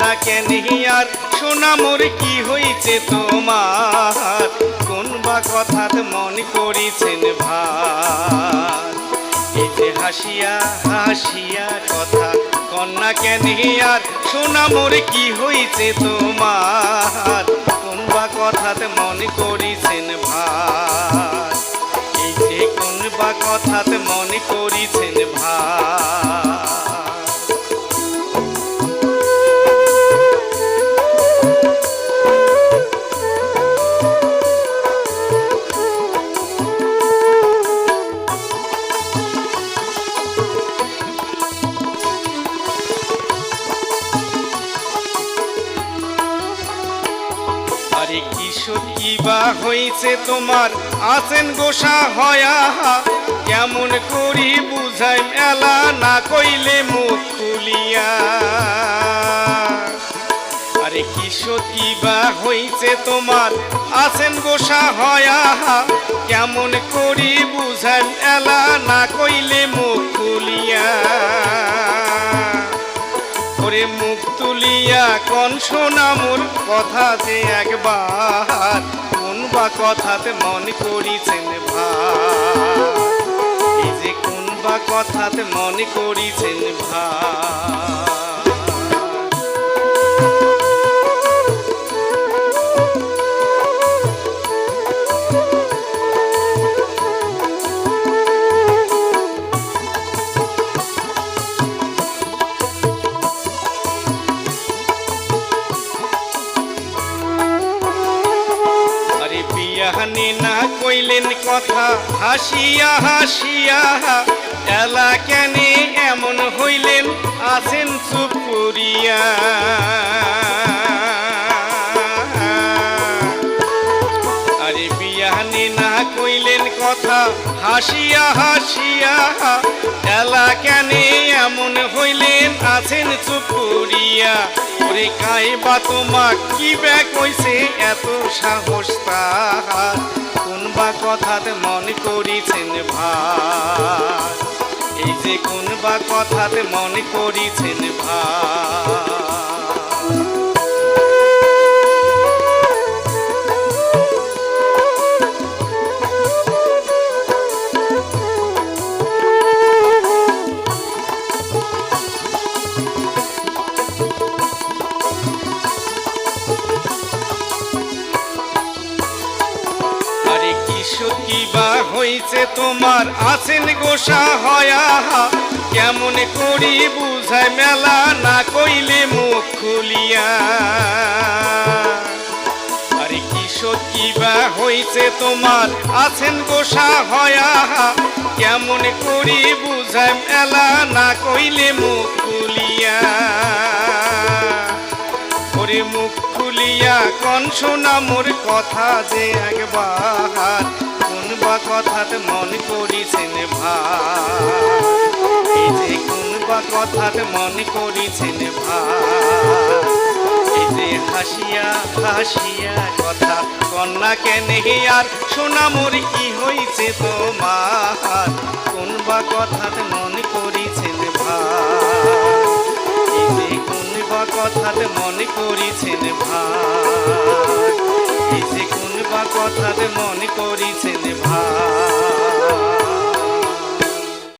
কেন আর সোনা মোর কি হইছে তোমার? কোন বা কথাত মন করিছেন ভার? এই যে হাসিয়া হাসিয়া কথা কন্যা কেন আর সোনা মোর কি হইছে তোমার? কোন বা কথাত মন করিছেন ভার? এই যে কোন বা কথাত মন করিছেন ভার? সত্যি বা হয়েছে তোমার? আছেন গোসা হয়া। কেমন করি বুঝাই মেলা না কইলে মুখ খুলিয়া। আরে কি বা হইছে তোমার? আছেন গোসা হয়া কেমন করি বুঝাই এলা না কইলে মুখ খুলিয়া ওরে মুখ তুলিয়া কন শোনা মোর কথা যে একবার? কোন বা কথাতে মন করিছেন ভাই? যে কোন বা কথাতে মন করিছেন ভাই? আরে না কইলেন কথা হাসিয়া হাসিয়া। এলা কেনে এমন হইলেন আছেন চুপ করিয়া। কথা, হাসিয়া হাসিয়া এলা কেনে এমন হইলেন আছেন চুপ করিয়া। ওরে কাই বা তোমা কি ব্যাক হইছে, এত সাহস তাহার। কোন বা কথাতে মন করিছেন ভাই এই যে কোন বা কথাতে মন করিছেন ভাই হইছে তোমার, আছেন গোসা হয়া কেমন করি বুঝায় মেলা না কইলে মুখ খুলিয়া। আরে কি সত্যি বা হইছে তোমার, আছেন গোসা হয়া কেমন করি বুঝায় মেলা না কইলে মুখ কন শোনা মোর কথা যে একবার? কোন বা কথাতে মন করিছেন ভাই? যে কোন বা কথাতে মন করিছেন ভাই? যে হাসিয়া হাসিয়া কথা, কন্যা কেন আর সোনা মোর কি হইছে তোমার? কোন বা কথাতে মন করিছেন কথাতে মনে করিছেন ভাই। এই যে কোন বা কথাত মনে করিছেন ভাই।